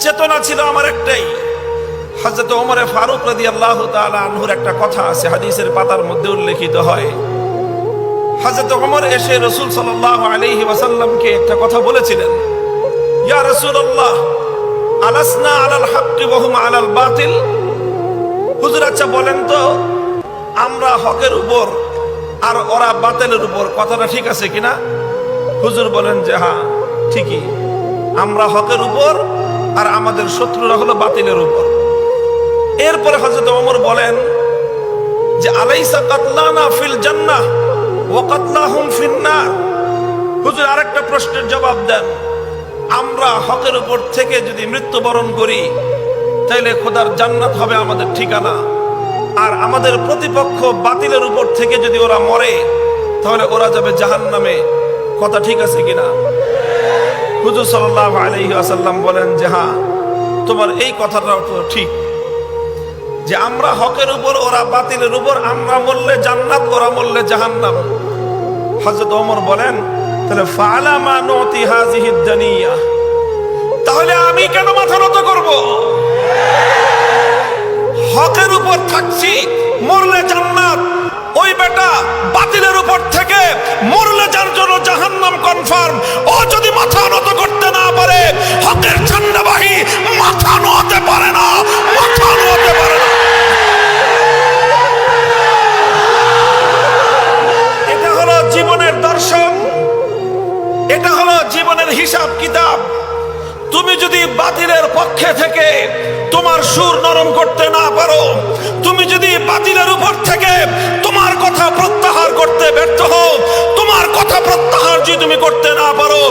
চেতনা ছিল আমার একটাই। হজরত ওমরে ফারুক রাদি আল্লাহ আনহুর একটা কথা আছে, হাদিসের পাতার মধ্যে উল্লেখিত হয়। হজরত ওমর এসে রসুল সাল্লাহ আলহি ওয়াসাল্লামকে একটা কথা বলেছিলেন, ইয়া রসুল্লাহ আলাসনা আলাল হাক্কি ওহুম আলাল বাতিল? হুজুর আচ্ছা বলেন তো, আমরা হকের উপর আর ওরা বাতিলের উপর কথাটা ঠিক আছে কিনা? হুজুর বলেন যে হ্যাঁ ঠিকই। আমরা হকের উপর আর আমাদের শত্রুরা হলো বাতিলের উপর। এরপরে হজরত ওমর বলেন যে, আলাইসা কাতলানা ফিল জান্নাহ ওয়া কাতলাহুম ফিন্নার হুজুর, আরেকটা প্রশ্নের জবাব দেন। আমরা হকের উপর থেকে যদি মৃত্যুবরণ করি, তাইলে খোদার জান্নাত হবে আমাদের ঠিকানা। আর আমাদের প্রতিপক্ষ বাতিলের উপর থেকে যদি ওরা মরে, তাহলে ওরা যাবে জাহান নামে কথা ঠিক আছে কিনা? হুজুর সাল্লাহ আলহি আসাল্লাম বলেন যে হ্যাঁ তোমার এই কথাটা তো ঠিক যে, আমরা হকের উপর, ওরা বাতিলের উপর, আমরা মরলে জান্নাত, ওরা মরলে জাহান্নাম। হজরত ওমর বলেন, তাহলে ফালামা নতি হাজিহিদ দানিয়া তাহলে আমি কেন মাথা নত করব? হকের উপর থাকছি, মরলে জান্নাত, ওই বেটা বাতিলের উপর থেকে মরলে যার জন্য জাহান্নাম কনফার্ম এটা হলো জীবনের হিসাব কিতাব। তুমি যদি বাতিলের পক্ষে থেকে তোমার সুর নরম করতে না পারো, তুমি যদি বাতিলের উপর থেকে তোমার কথা প্রত্যাহার করতে ব্যর্থ হও, তোমার কথা প্রত্যাহার যদি তুমি করতে না পারো